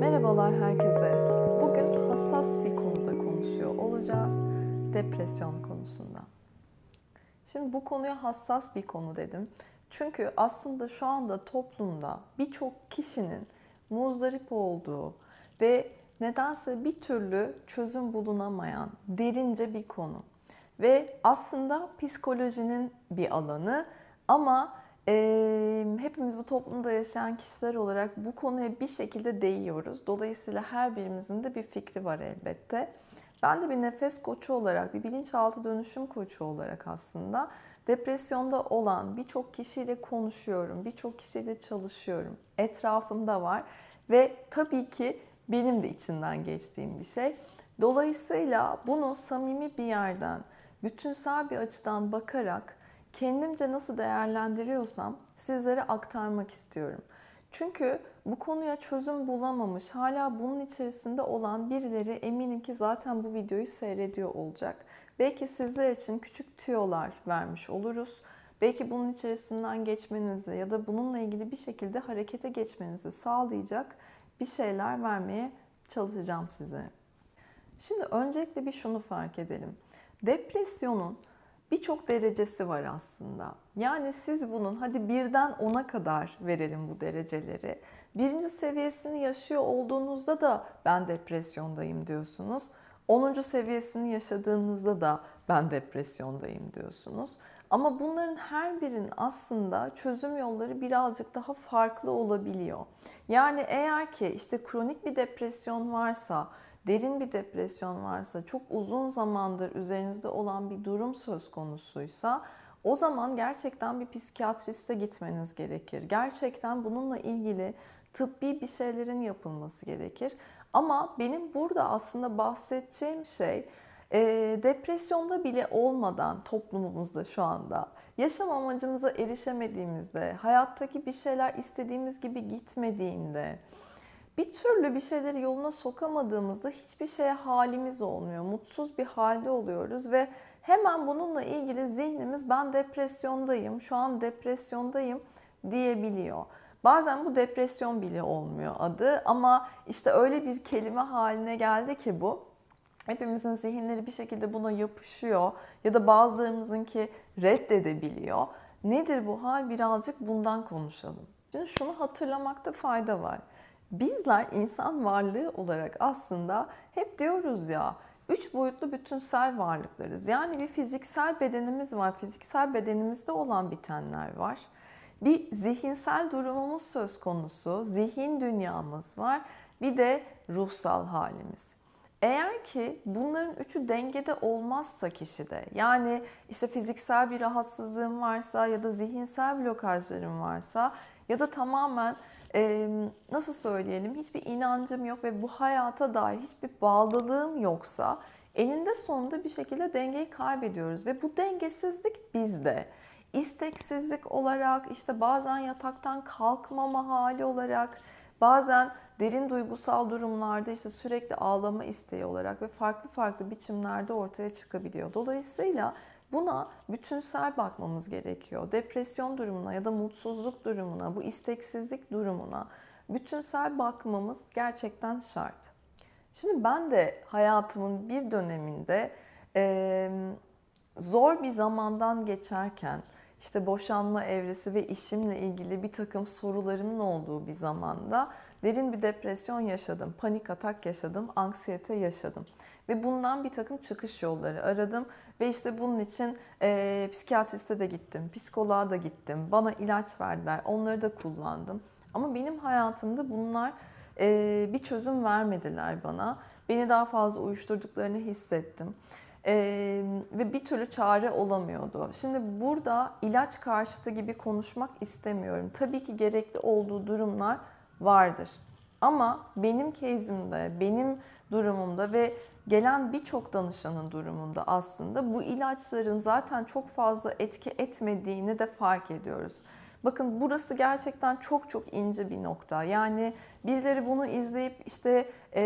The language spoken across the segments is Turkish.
Merhabalar herkese. Bugün hassas bir konuda konuşuyor olacağız. Depresyon konusunda. Şimdi bu konuya hassas bir konu dedim. Çünkü aslında şu anda toplumda birçok kişinin muzdarip olduğu ve nedense bir türlü çözüm bulunamayan derince bir konu. Ve aslında psikolojinin bir alanı ama hepimiz bu toplumda yaşayan kişiler olarak bu konuya bir şekilde değiyoruz. Dolayısıyla her birimizin de bir fikri var elbette. Ben de bir nefes koçu olarak, bir bilinçaltı dönüşüm koçu olarak aslında depresyonda olan birçok kişiyle konuşuyorum, birçok kişiyle çalışıyorum. Etrafımda var ve tabii ki benim de içinden geçtiğim bir şey. Dolayısıyla bunu samimi bir yerden, bütünsel bir açıdan bakarak kendimce nasıl değerlendiriyorsam sizlere aktarmak istiyorum. Çünkü bu konuya çözüm bulamamış, hala bunun içerisinde olan birileri eminim ki zaten bu videoyu seyrediyor olacak. Belki sizler için küçük tüyolar vermiş oluruz. Belki bunun içerisinden geçmenizi ya da bununla ilgili bir şekilde harekete geçmenizi sağlayacak bir şeyler vermeye çalışacağım size. Şimdi öncelikle bir şunu fark edelim. Depresyonun birçok derecesi var aslında. Yani siz bunun hadi birden ona kadar verelim bu dereceleri. Birinci seviyesini yaşıyor olduğunuzda da ben depresyondayım diyorsunuz. 10. seviyesini yaşadığınızda da ben depresyondayım diyorsunuz. Ama bunların her birinin aslında çözüm yolları birazcık daha farklı olabiliyor. Yani eğer ki işte kronik bir depresyon varsa, derin bir depresyon varsa, çok uzun zamandır üzerinizde olan bir durum söz konusuysa o zaman gerçekten bir psikiyatriste gitmeniz gerekir. Gerçekten bununla ilgili tıbbi bir şeylerin yapılması gerekir. Ama benim burada aslında bahsedeceğim şey e, depresyonda bile olmadan toplumumuzda şu anda yaşam amacımıza erişemediğimizde, hayattaki bir şeyler istediğimiz gibi gitmediğinde, bir türlü bir şeyleri yoluna sokamadığımızda hiçbir şeye halimiz olmuyor. Mutsuz bir halde oluyoruz ve hemen bununla ilgili zihnimiz ben depresyondayım, şu an depresyondayım diyebiliyor. Bazen bu depresyon bile olmuyor adı ama işte öyle bir kelime haline geldi ki bu. Hepimizin zihinleri bir şekilde buna yapışıyor ya da bazılarımızınki reddedebiliyor. Nedir bu hal? Birazcık bundan konuşalım. Şimdi şunu hatırlamakta fayda var. Bizler insan varlığı olarak aslında hep diyoruz ya üç boyutlu bütünsel varlıklarız. Yani bir fiziksel bedenimiz var. Fiziksel bedenimizde olan bitenler var. Bir zihinsel durumumuz söz konusu. Zihin dünyamız var. Bir de ruhsal halimiz. Eğer ki bunların üçü dengede olmazsa kişide yani işte fiziksel bir rahatsızlığım varsa ya da zihinsel blokajlarım varsa ya da tamamen e, nasıl söyleyelim hiçbir inancım yok ve bu hayata dair hiçbir bağlılığım yoksa eninde sonunda bir şekilde dengeyi kaybediyoruz ve bu dengesizlik bizde. İsteksizlik olarak işte bazen yataktan kalkmama hali olarak bazen derin duygusal durumlarda işte sürekli ağlama isteği olarak ve farklı farklı biçimlerde ortaya çıkabiliyor. Dolayısıyla Buna bütünsel bakmamız gerekiyor. Depresyon durumuna ya da mutsuzluk durumuna, bu isteksizlik durumuna bütünsel bakmamız gerçekten şart. Şimdi ben de hayatımın bir döneminde e, zor bir zamandan geçerken işte boşanma evresi ve işimle ilgili bir takım sorularımın olduğu bir zamanda derin bir depresyon yaşadım, panik atak yaşadım, anksiyete yaşadım. Ve bundan bir takım çıkış yolları aradım. Ve işte bunun için e, psikiyatriste de gittim, psikoloğa da gittim. Bana ilaç verdiler, onları da kullandım. Ama benim hayatımda bunlar e, bir çözüm vermediler bana. Beni daha fazla uyuşturduklarını hissettim. Ee, ve bir türlü çare olamıyordu. Şimdi burada ilaç karşıtı gibi konuşmak istemiyorum. Tabii ki gerekli olduğu durumlar vardır. Ama benim case'imde, benim durumumda ve gelen birçok danışanın durumunda aslında bu ilaçların zaten çok fazla etki etmediğini de fark ediyoruz. Bakın burası gerçekten çok çok ince bir nokta. Yani birileri bunu izleyip işte e,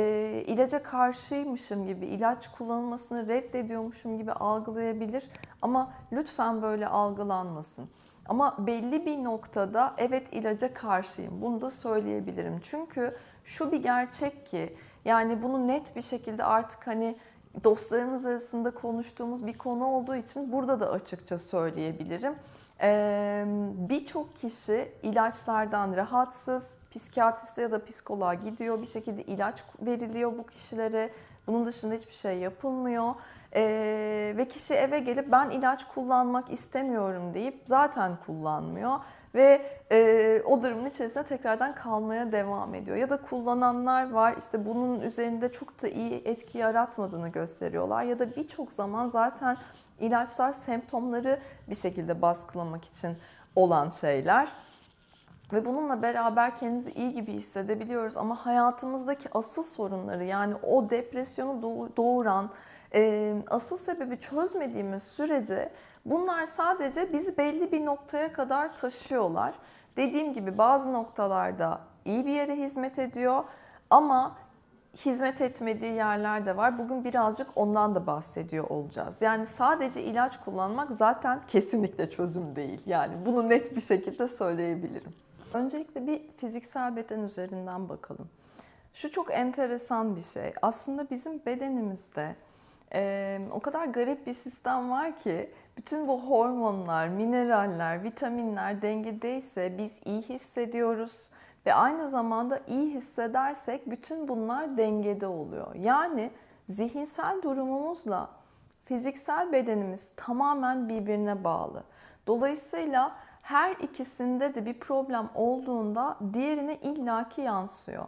ilaca karşıymışım gibi, ilaç kullanılmasını reddediyormuşum gibi algılayabilir. Ama lütfen böyle algılanmasın. Ama belli bir noktada evet ilaca karşıyım. Bunu da söyleyebilirim. Çünkü şu bir gerçek ki yani bunu net bir şekilde artık hani dostlarımız arasında konuştuğumuz bir konu olduğu için burada da açıkça söyleyebilirim. Ee, Birçok kişi ilaçlardan rahatsız, psikiyatriste ya da psikoloğa gidiyor, bir şekilde ilaç veriliyor bu kişilere. Bunun dışında hiçbir şey yapılmıyor. Ee, ve kişi eve gelip ben ilaç kullanmak istemiyorum deyip zaten kullanmıyor ve e, o durumun içerisinde tekrardan kalmaya devam ediyor. Ya da kullananlar var işte bunun üzerinde çok da iyi etki yaratmadığını gösteriyorlar ya da birçok zaman zaten ilaçlar semptomları bir şekilde baskılamak için olan şeyler. Ve bununla beraber kendimizi iyi gibi hissedebiliyoruz ama hayatımızdaki asıl sorunları yani o depresyonu doğuran e, asıl sebebi çözmediğimiz sürece bunlar sadece bizi belli bir noktaya kadar taşıyorlar. Dediğim gibi bazı noktalarda iyi bir yere hizmet ediyor ama hizmet etmediği yerler de var. Bugün birazcık ondan da bahsediyor olacağız. Yani sadece ilaç kullanmak zaten kesinlikle çözüm değil. Yani bunu net bir şekilde söyleyebilirim. Öncelikle bir fiziksel beden üzerinden bakalım. Şu çok enteresan bir şey. Aslında bizim bedenimizde e, o kadar garip bir sistem var ki bütün bu hormonlar, mineraller, vitaminler dengedeyse biz iyi hissediyoruz ve aynı zamanda iyi hissedersek bütün bunlar dengede oluyor. Yani zihinsel durumumuzla fiziksel bedenimiz tamamen birbirine bağlı. Dolayısıyla her ikisinde de bir problem olduğunda diğerine illaki yansıyor.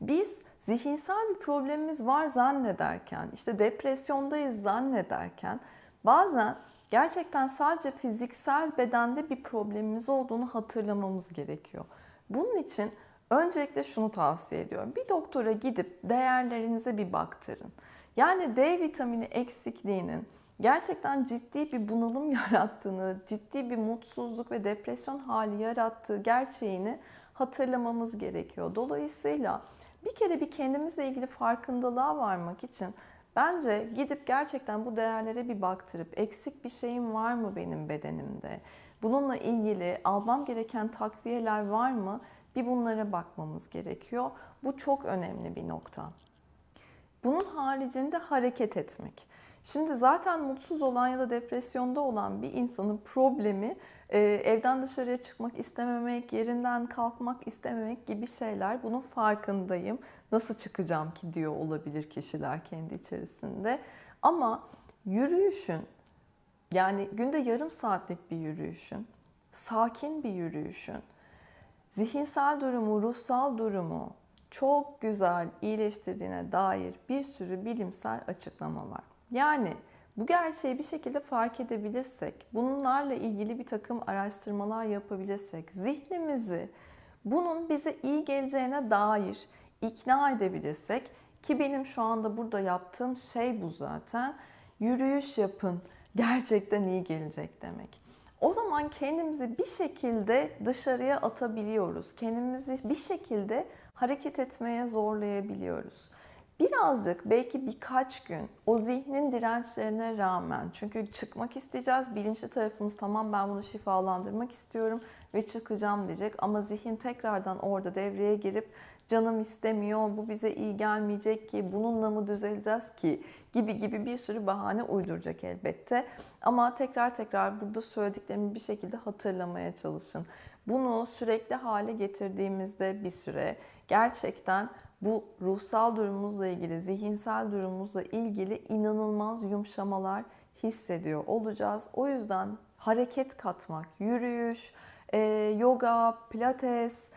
Biz zihinsel bir problemimiz var zannederken, işte depresyondayız zannederken bazen gerçekten sadece fiziksel bedende bir problemimiz olduğunu hatırlamamız gerekiyor. Bunun için öncelikle şunu tavsiye ediyorum. Bir doktora gidip değerlerinize bir baktırın. Yani D vitamini eksikliğinin gerçekten ciddi bir bunalım yarattığını, ciddi bir mutsuzluk ve depresyon hali yarattığı gerçeğini hatırlamamız gerekiyor. Dolayısıyla bir kere bir kendimizle ilgili farkındalığa varmak için bence gidip gerçekten bu değerlere bir baktırıp eksik bir şeyim var mı benim bedenimde? Bununla ilgili almam gereken takviyeler var mı? Bir bunlara bakmamız gerekiyor. Bu çok önemli bir nokta. Bunun haricinde hareket etmek. Şimdi zaten mutsuz olan ya da depresyonda olan bir insanın problemi e, evden dışarıya çıkmak istememek, yerinden kalkmak istememek gibi şeyler. Bunun farkındayım. Nasıl çıkacağım ki diyor olabilir kişiler kendi içerisinde. Ama yürüyüşün yani günde yarım saatlik bir yürüyüşün, sakin bir yürüyüşün, zihinsel durumu, ruhsal durumu çok güzel iyileştirdiğine dair bir sürü bilimsel açıklama var. Yani bu gerçeği bir şekilde fark edebilirsek, bunlarla ilgili bir takım araştırmalar yapabilirsek, zihnimizi bunun bize iyi geleceğine dair ikna edebilirsek ki benim şu anda burada yaptığım şey bu zaten. Yürüyüş yapın, gerçekten iyi gelecek demek. O zaman kendimizi bir şekilde dışarıya atabiliyoruz. Kendimizi bir şekilde hareket etmeye zorlayabiliyoruz. Birazcık belki birkaç gün o zihnin dirençlerine rağmen çünkü çıkmak isteyeceğiz. Bilinçli tarafımız tamam ben bunu şifalandırmak istiyorum ve çıkacağım diyecek ama zihin tekrardan orada devreye girip canım istemiyor, bu bize iyi gelmeyecek ki, bununla mı düzeleceğiz ki gibi gibi bir sürü bahane uyduracak elbette. Ama tekrar tekrar burada söylediklerimi bir şekilde hatırlamaya çalışın. Bunu sürekli hale getirdiğimizde bir süre gerçekten bu ruhsal durumumuzla ilgili, zihinsel durumumuzla ilgili inanılmaz yumuşamalar hissediyor olacağız. O yüzden hareket katmak, yürüyüş, e, yoga, pilates,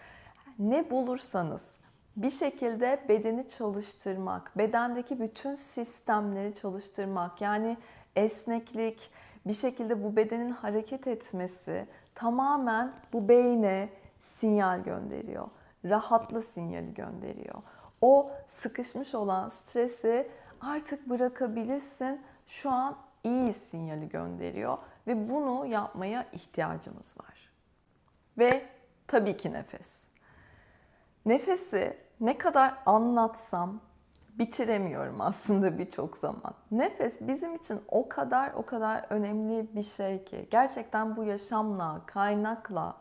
ne bulursanız bir şekilde bedeni çalıştırmak, bedendeki bütün sistemleri çalıştırmak, yani esneklik, bir şekilde bu bedenin hareket etmesi tamamen bu beyne sinyal gönderiyor. Rahatlı sinyali gönderiyor. O sıkışmış olan stresi artık bırakabilirsin. Şu an iyi sinyali gönderiyor ve bunu yapmaya ihtiyacımız var. Ve tabii ki nefes. Nefesi ne kadar anlatsam bitiremiyorum aslında birçok zaman. Nefes bizim için o kadar o kadar önemli bir şey ki gerçekten bu yaşamla, kaynakla,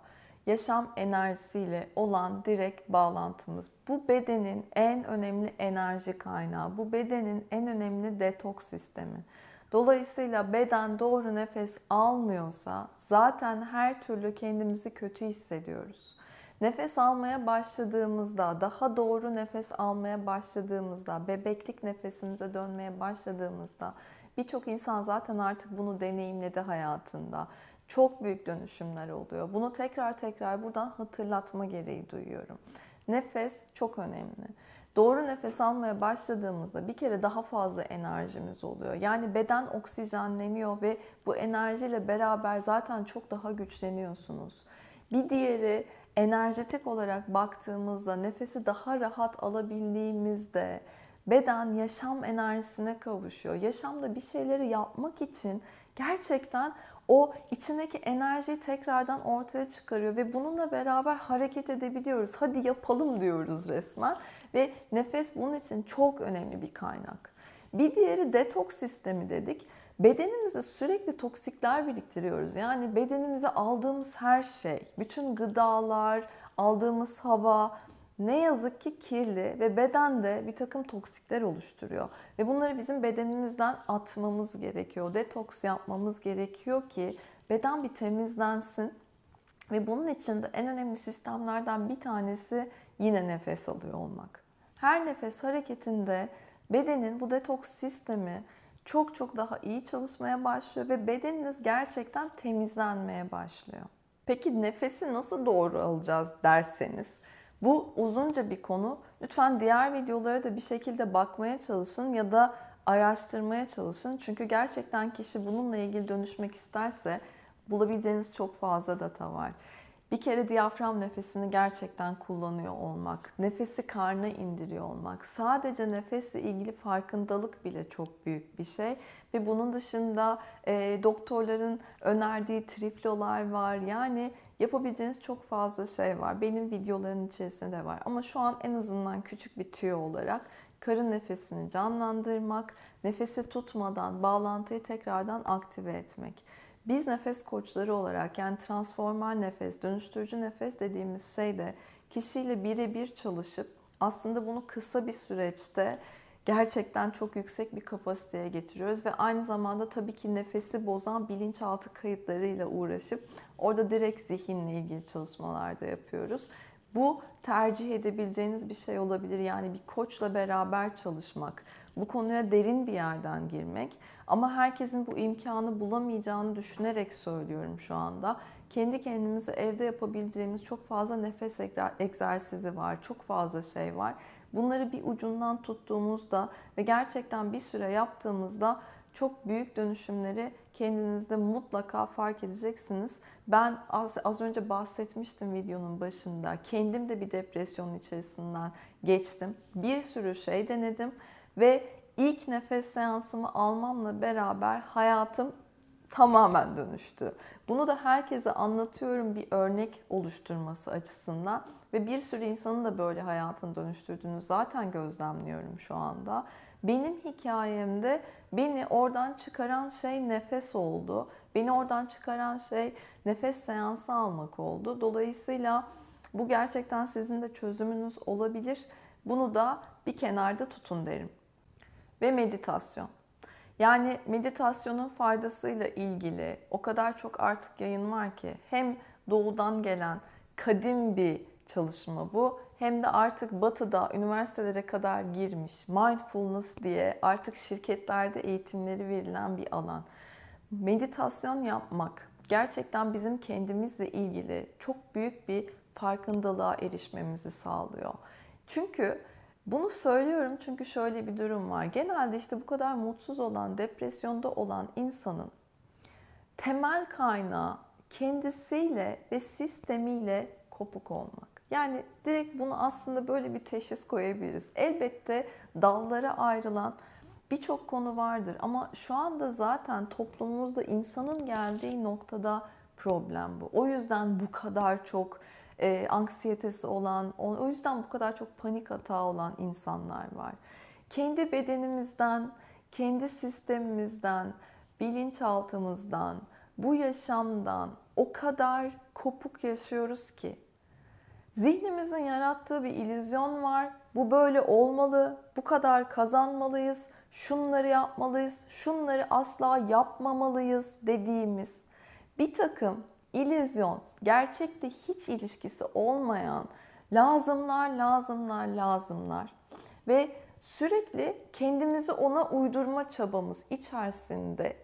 yaşam enerjisiyle olan direkt bağlantımız. Bu bedenin en önemli enerji kaynağı, bu bedenin en önemli detoks sistemi. Dolayısıyla beden doğru nefes almıyorsa zaten her türlü kendimizi kötü hissediyoruz. Nefes almaya başladığımızda, daha doğru nefes almaya başladığımızda, bebeklik nefesimize dönmeye başladığımızda birçok insan zaten artık bunu deneyimledi hayatında. Çok büyük dönüşümler oluyor. Bunu tekrar tekrar buradan hatırlatma gereği duyuyorum. Nefes çok önemli. Doğru nefes almaya başladığımızda bir kere daha fazla enerjimiz oluyor. Yani beden oksijenleniyor ve bu enerjiyle beraber zaten çok daha güçleniyorsunuz. Bir diğeri enerjetik olarak baktığımızda nefesi daha rahat alabildiğimizde beden yaşam enerjisine kavuşuyor. Yaşamda bir şeyleri yapmak için gerçekten o içindeki enerjiyi tekrardan ortaya çıkarıyor ve bununla beraber hareket edebiliyoruz. Hadi yapalım diyoruz resmen ve nefes bunun için çok önemli bir kaynak. Bir diğeri detoks sistemi dedik. Bedenimize sürekli toksikler biriktiriyoruz. Yani bedenimize aldığımız her şey, bütün gıdalar, aldığımız hava ne yazık ki kirli ve bedende bir takım toksikler oluşturuyor. Ve bunları bizim bedenimizden atmamız gerekiyor. Detoks yapmamız gerekiyor ki beden bir temizlensin. Ve bunun için de en önemli sistemlerden bir tanesi yine nefes alıyor olmak. Her nefes hareketinde bedenin bu detoks sistemi çok çok daha iyi çalışmaya başlıyor ve bedeniniz gerçekten temizlenmeye başlıyor. Peki nefesi nasıl doğru alacağız derseniz bu uzunca bir konu. Lütfen diğer videolara da bir şekilde bakmaya çalışın ya da araştırmaya çalışın. Çünkü gerçekten kişi bununla ilgili dönüşmek isterse bulabileceğiniz çok fazla data var. Bir kere diyafram nefesini gerçekten kullanıyor olmak, nefesi karna indiriyor olmak, sadece nefesle ilgili farkındalık bile çok büyük bir şey. Ve bunun dışında e, doktorların önerdiği triflolar var. Yani yapabileceğiniz çok fazla şey var. Benim videolarım içerisinde de var. Ama şu an en azından küçük bir tüyo olarak karın nefesini canlandırmak, nefesi tutmadan bağlantıyı tekrardan aktive etmek. Biz nefes koçları olarak yani transformer nefes, dönüştürücü nefes dediğimiz şeyde kişiyle birebir çalışıp aslında bunu kısa bir süreçte gerçekten çok yüksek bir kapasiteye getiriyoruz ve aynı zamanda tabii ki nefesi bozan bilinçaltı kayıtlarıyla uğraşıp orada direkt zihinle ilgili çalışmalar da yapıyoruz. Bu tercih edebileceğiniz bir şey olabilir. Yani bir koçla beraber çalışmak, bu konuya derin bir yerden girmek. Ama herkesin bu imkanı bulamayacağını düşünerek söylüyorum şu anda. Kendi kendimize evde yapabileceğimiz çok fazla nefes egzersizi var, çok fazla şey var. Bunları bir ucundan tuttuğumuzda ve gerçekten bir süre yaptığımızda çok büyük dönüşümleri kendinizde mutlaka fark edeceksiniz. Ben az, az önce bahsetmiştim videonun başında. Kendim de bir depresyonun içerisinden geçtim. Bir sürü şey denedim ve ilk nefes seansımı almamla beraber hayatım tamamen dönüştü. Bunu da herkese anlatıyorum bir örnek oluşturması açısından ve bir sürü insanın da böyle hayatını dönüştürdüğünü zaten gözlemliyorum şu anda. Benim hikayemde beni oradan çıkaran şey nefes oldu. Beni oradan çıkaran şey nefes seansı almak oldu. Dolayısıyla bu gerçekten sizin de çözümünüz olabilir. Bunu da bir kenarda tutun derim. Ve meditasyon. Yani meditasyonun faydasıyla ilgili o kadar çok artık yayın var ki hem doğudan gelen kadim bir çalışma bu hem de artık batıda üniversitelere kadar girmiş mindfulness diye artık şirketlerde eğitimleri verilen bir alan. Meditasyon yapmak gerçekten bizim kendimizle ilgili çok büyük bir farkındalığa erişmemizi sağlıyor. Çünkü bunu söylüyorum çünkü şöyle bir durum var. Genelde işte bu kadar mutsuz olan, depresyonda olan insanın temel kaynağı kendisiyle ve sistemiyle kopuk olmak. Yani direkt bunu aslında böyle bir teşhis koyabiliriz. Elbette dallara ayrılan birçok konu vardır ama şu anda zaten toplumumuzda insanın geldiği noktada problem bu. O yüzden bu kadar çok e, anksiyetesi olan, o yüzden bu kadar çok panik hata olan insanlar var. kendi bedenimizden, kendi sistemimizden, bilinçaltımızdan, bu yaşamdan o kadar kopuk yaşıyoruz ki. Zihnimizin yarattığı bir illüzyon var. Bu böyle olmalı, bu kadar kazanmalıyız, şunları yapmalıyız, şunları asla yapmamalıyız dediğimiz bir takım illüzyon, gerçekte hiç ilişkisi olmayan lazımlar, lazımlar, lazımlar ve sürekli kendimizi ona uydurma çabamız içerisinde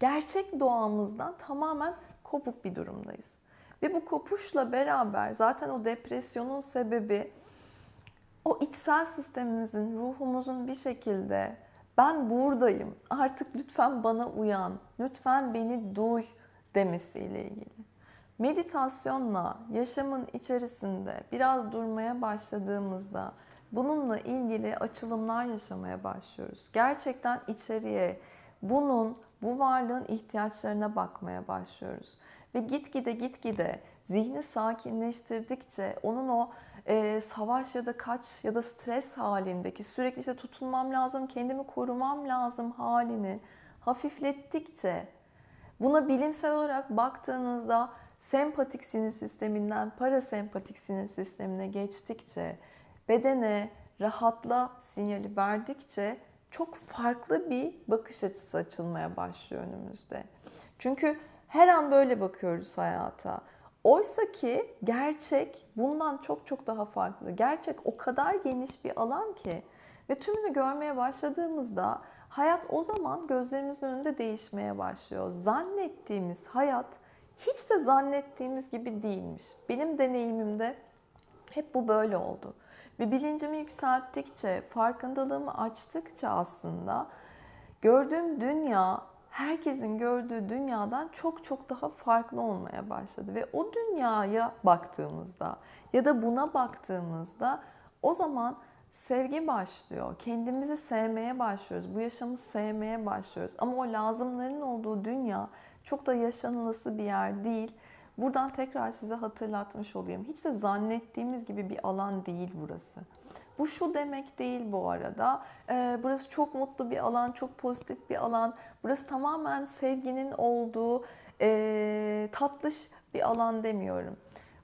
gerçek doğamızdan tamamen kopuk bir durumdayız. Ve bu kopuşla beraber zaten o depresyonun sebebi o içsel sistemimizin, ruhumuzun bir şekilde ben buradayım, artık lütfen bana uyan, lütfen beni duy demesiyle ilgili. Meditasyonla yaşamın içerisinde biraz durmaya başladığımızda bununla ilgili açılımlar yaşamaya başlıyoruz. Gerçekten içeriye bunun, bu varlığın ihtiyaçlarına bakmaya başlıyoruz. Ve gitgide gitgide zihni sakinleştirdikçe onun o e, savaş ya da kaç ya da stres halindeki sürekli işte tutunmam lazım, kendimi korumam lazım halini hafiflettikçe buna bilimsel olarak baktığınızda sempatik sinir sisteminden parasempatik sinir sistemine geçtikçe bedene rahatla sinyali verdikçe çok farklı bir bakış açısı açılmaya başlıyor önümüzde. Çünkü her an böyle bakıyoruz hayata. Oysa ki gerçek bundan çok çok daha farklı. Gerçek o kadar geniş bir alan ki ve tümünü görmeye başladığımızda hayat o zaman gözlerimizin önünde değişmeye başlıyor. Zannettiğimiz hayat hiç de zannettiğimiz gibi değilmiş. Benim deneyimimde hep bu böyle oldu. Ve bilincimi yükselttikçe, farkındalığımı açtıkça aslında gördüğüm dünya herkesin gördüğü dünyadan çok çok daha farklı olmaya başladı. Ve o dünyaya baktığımızda ya da buna baktığımızda o zaman sevgi başlıyor. Kendimizi sevmeye başlıyoruz. Bu yaşamı sevmeye başlıyoruz. Ama o lazımların olduğu dünya çok da yaşanılası bir yer değil. Buradan tekrar size hatırlatmış olayım. Hiç de zannettiğimiz gibi bir alan değil burası. Bu şu demek değil bu arada. Ee, burası çok mutlu bir alan, çok pozitif bir alan. Burası tamamen sevginin olduğu, e, tatlış bir alan demiyorum.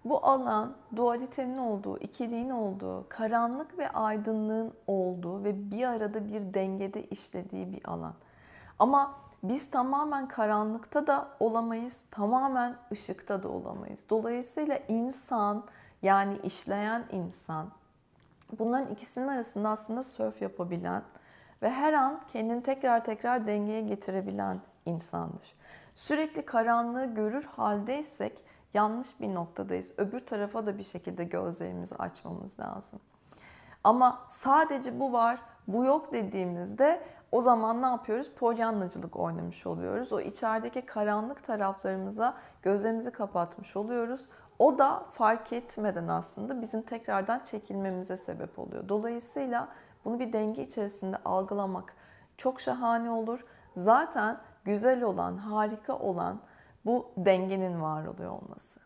Bu alan dualitenin olduğu, ikiliğin olduğu, karanlık ve aydınlığın olduğu ve bir arada bir dengede işlediği bir alan. Ama biz tamamen karanlıkta da olamayız, tamamen ışıkta da olamayız. Dolayısıyla insan yani işleyen insan bunların ikisinin arasında aslında sörf yapabilen ve her an kendini tekrar tekrar dengeye getirebilen insandır. Sürekli karanlığı görür haldeysek yanlış bir noktadayız. Öbür tarafa da bir şekilde gözlerimizi açmamız lazım. Ama sadece bu var, bu yok dediğimizde o zaman ne yapıyoruz? Polyanlacılık oynamış oluyoruz. O içerideki karanlık taraflarımıza gözlerimizi kapatmış oluyoruz. O da fark etmeden aslında bizim tekrardan çekilmemize sebep oluyor. Dolayısıyla bunu bir denge içerisinde algılamak çok şahane olur. Zaten güzel olan, harika olan bu dengenin var oluyor olması.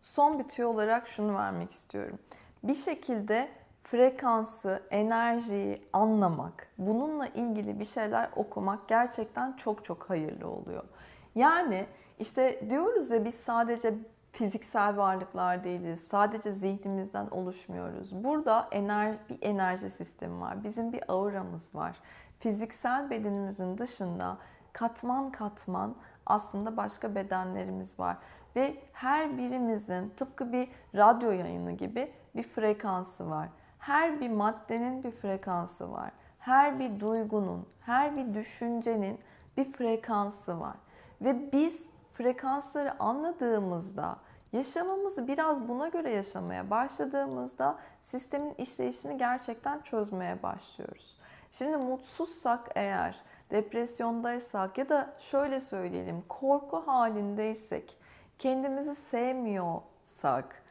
Son bir tüyo olarak şunu vermek istiyorum. Bir şekilde frekansı, enerjiyi anlamak, bununla ilgili bir şeyler okumak gerçekten çok çok hayırlı oluyor. Yani işte diyoruz ya biz sadece fiziksel varlıklar değiliz. Sadece zihnimizden oluşmuyoruz. Burada enerji, bir enerji sistemi var. Bizim bir auramız var. Fiziksel bedenimizin dışında katman katman aslında başka bedenlerimiz var. Ve her birimizin tıpkı bir radyo yayını gibi bir frekansı var. Her bir maddenin bir frekansı var. Her bir duygunun, her bir düşüncenin bir frekansı var. Ve biz frekansları anladığımızda, yaşamamızı biraz buna göre yaşamaya başladığımızda sistemin işleyişini gerçekten çözmeye başlıyoruz. Şimdi mutsuzsak eğer, depresyondaysak ya da şöyle söyleyelim korku halindeysek, kendimizi sevmiyorsak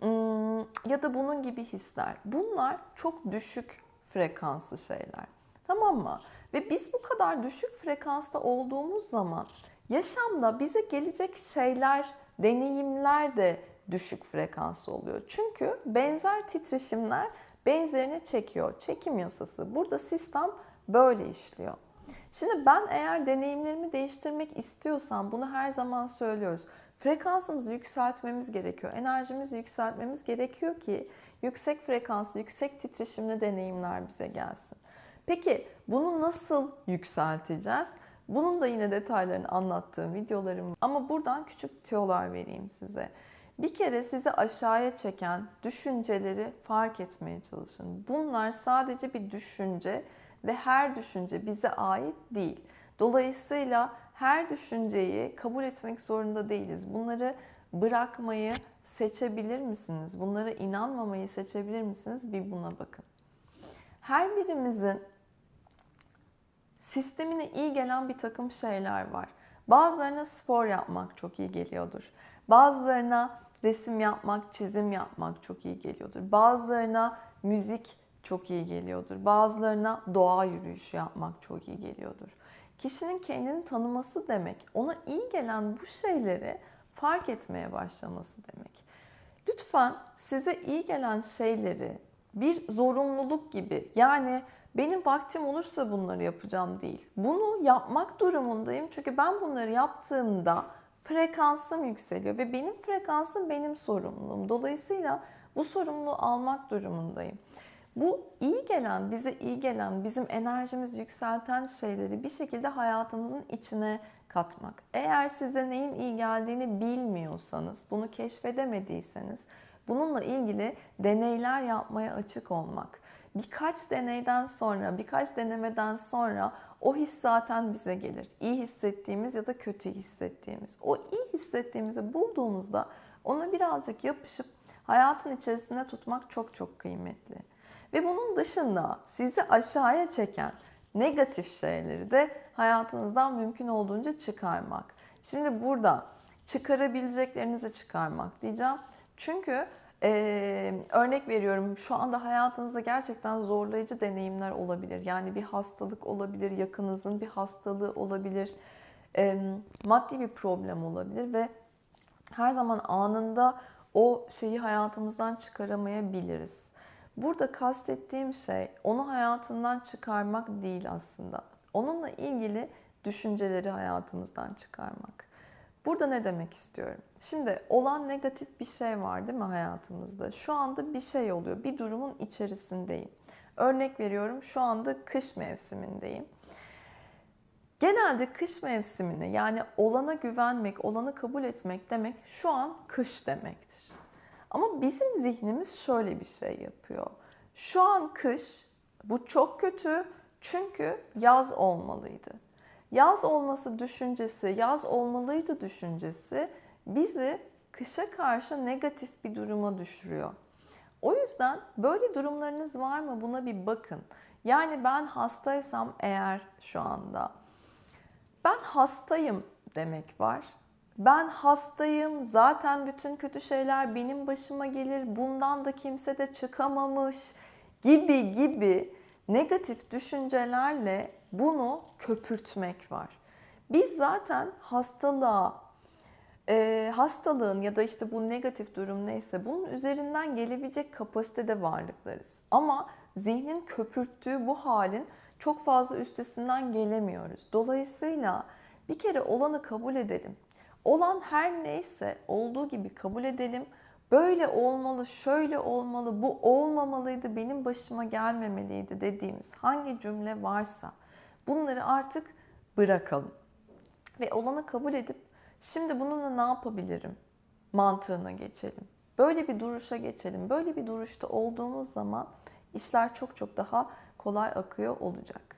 hmm, ya da bunun gibi hisler. Bunlar çok düşük frekanslı şeyler. Tamam mı? Ve biz bu kadar düşük frekansta olduğumuz zaman yaşamda bize gelecek şeyler, deneyimler de düşük frekanslı oluyor. Çünkü benzer titreşimler benzerini çekiyor. Çekim yasası. Burada sistem böyle işliyor. Şimdi ben eğer deneyimlerimi değiştirmek istiyorsam bunu her zaman söylüyoruz. Frekansımızı yükseltmemiz gerekiyor. Enerjimizi yükseltmemiz gerekiyor ki yüksek frekanslı, yüksek titreşimli deneyimler bize gelsin. Peki bunu nasıl yükselteceğiz? Bunun da yine detaylarını anlattığım videolarım var. Ama buradan küçük tüyolar vereyim size. Bir kere sizi aşağıya çeken düşünceleri fark etmeye çalışın. Bunlar sadece bir düşünce ve her düşünce bize ait değil. Dolayısıyla her düşünceyi kabul etmek zorunda değiliz. Bunları bırakmayı seçebilir misiniz? Bunlara inanmamayı seçebilir misiniz? Bir buna bakın. Her birimizin sistemine iyi gelen bir takım şeyler var. Bazılarına spor yapmak çok iyi geliyordur. Bazılarına resim yapmak, çizim yapmak çok iyi geliyordur. Bazılarına müzik çok iyi geliyordur. Bazılarına doğa yürüyüşü yapmak çok iyi geliyordur. Kişinin kendini tanıması demek, ona iyi gelen bu şeyleri fark etmeye başlaması demek. Lütfen size iyi gelen şeyleri bir zorunluluk gibi yani benim vaktim olursa bunları yapacağım değil. Bunu yapmak durumundayım çünkü ben bunları yaptığımda frekansım yükseliyor ve benim frekansım benim sorumluluğum. Dolayısıyla bu sorumluluğu almak durumundayım. Bu iyi gelen, bize iyi gelen, bizim enerjimizi yükselten şeyleri bir şekilde hayatımızın içine katmak. Eğer size neyin iyi geldiğini bilmiyorsanız, bunu keşfedemediyseniz bununla ilgili deneyler yapmaya açık olmak. Birkaç deneyden sonra, birkaç denemeden sonra o his zaten bize gelir. İyi hissettiğimiz ya da kötü hissettiğimiz. O iyi hissettiğimizi bulduğumuzda ona birazcık yapışıp hayatın içerisinde tutmak çok çok kıymetli. Ve bunun dışında sizi aşağıya çeken negatif şeyleri de hayatınızdan mümkün olduğunca çıkarmak. Şimdi burada çıkarabileceklerinizi çıkarmak diyeceğim. Çünkü ee, örnek veriyorum şu anda hayatınızda gerçekten zorlayıcı deneyimler olabilir. Yani bir hastalık olabilir, yakınızın bir hastalığı olabilir, e, maddi bir problem olabilir ve her zaman anında o şeyi hayatımızdan çıkaramayabiliriz. Burada kastettiğim şey onu hayatından çıkarmak değil aslında. Onunla ilgili düşünceleri hayatımızdan çıkarmak. Burada ne demek istiyorum? Şimdi olan negatif bir şey var değil mi hayatımızda? Şu anda bir şey oluyor. Bir durumun içerisindeyim. Örnek veriyorum şu anda kış mevsimindeyim. Genelde kış mevsimini yani olana güvenmek, olanı kabul etmek demek şu an kış demektir. Ama bizim zihnimiz şöyle bir şey yapıyor. Şu an kış, bu çok kötü çünkü yaz olmalıydı. Yaz olması düşüncesi, yaz olmalıydı düşüncesi bizi kışa karşı negatif bir duruma düşürüyor. O yüzden böyle durumlarınız var mı buna bir bakın. Yani ben hastaysam eğer şu anda ben hastayım demek var. Ben hastayım, zaten bütün kötü şeyler benim başıma gelir, bundan da kimse de çıkamamış gibi gibi negatif düşüncelerle bunu köpürtmek var. Biz zaten hastalığa, e, hastalığın ya da işte bu negatif durum neyse bunun üzerinden gelebilecek kapasitede varlıklarız. Ama zihnin köpürttüğü bu halin çok fazla üstesinden gelemiyoruz. Dolayısıyla bir kere olanı kabul edelim. Olan her neyse olduğu gibi kabul edelim. Böyle olmalı, şöyle olmalı, bu olmamalıydı, benim başıma gelmemeliydi dediğimiz hangi cümle varsa bunları artık bırakalım. Ve olanı kabul edip şimdi bununla ne yapabilirim mantığına geçelim. Böyle bir duruşa geçelim. Böyle bir duruşta olduğumuz zaman işler çok çok daha kolay akıyor olacak.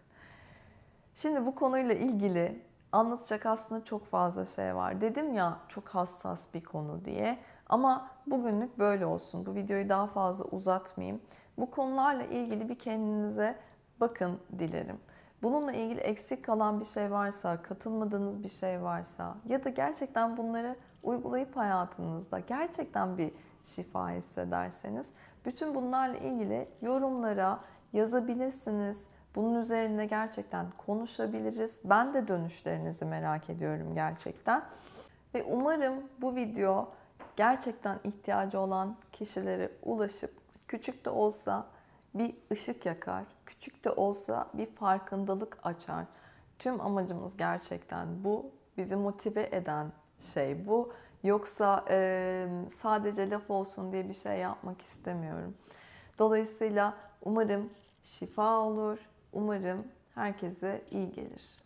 Şimdi bu konuyla ilgili anlatacak aslında çok fazla şey var. Dedim ya çok hassas bir konu diye. Ama bugünlük böyle olsun. Bu videoyu daha fazla uzatmayayım. Bu konularla ilgili bir kendinize bakın dilerim. Bununla ilgili eksik kalan bir şey varsa, katılmadığınız bir şey varsa ya da gerçekten bunları uygulayıp hayatınızda gerçekten bir şifa hissederseniz bütün bunlarla ilgili yorumlara yazabilirsiniz. Bunun üzerine gerçekten konuşabiliriz. Ben de dönüşlerinizi merak ediyorum gerçekten. Ve umarım bu video gerçekten ihtiyacı olan kişilere ulaşıp küçük de olsa bir ışık yakar. Küçük de olsa bir farkındalık açar. Tüm amacımız gerçekten bu. Bizi motive eden şey bu. Yoksa e, sadece laf olsun diye bir şey yapmak istemiyorum. Dolayısıyla umarım şifa olur. Umarım herkese iyi gelir.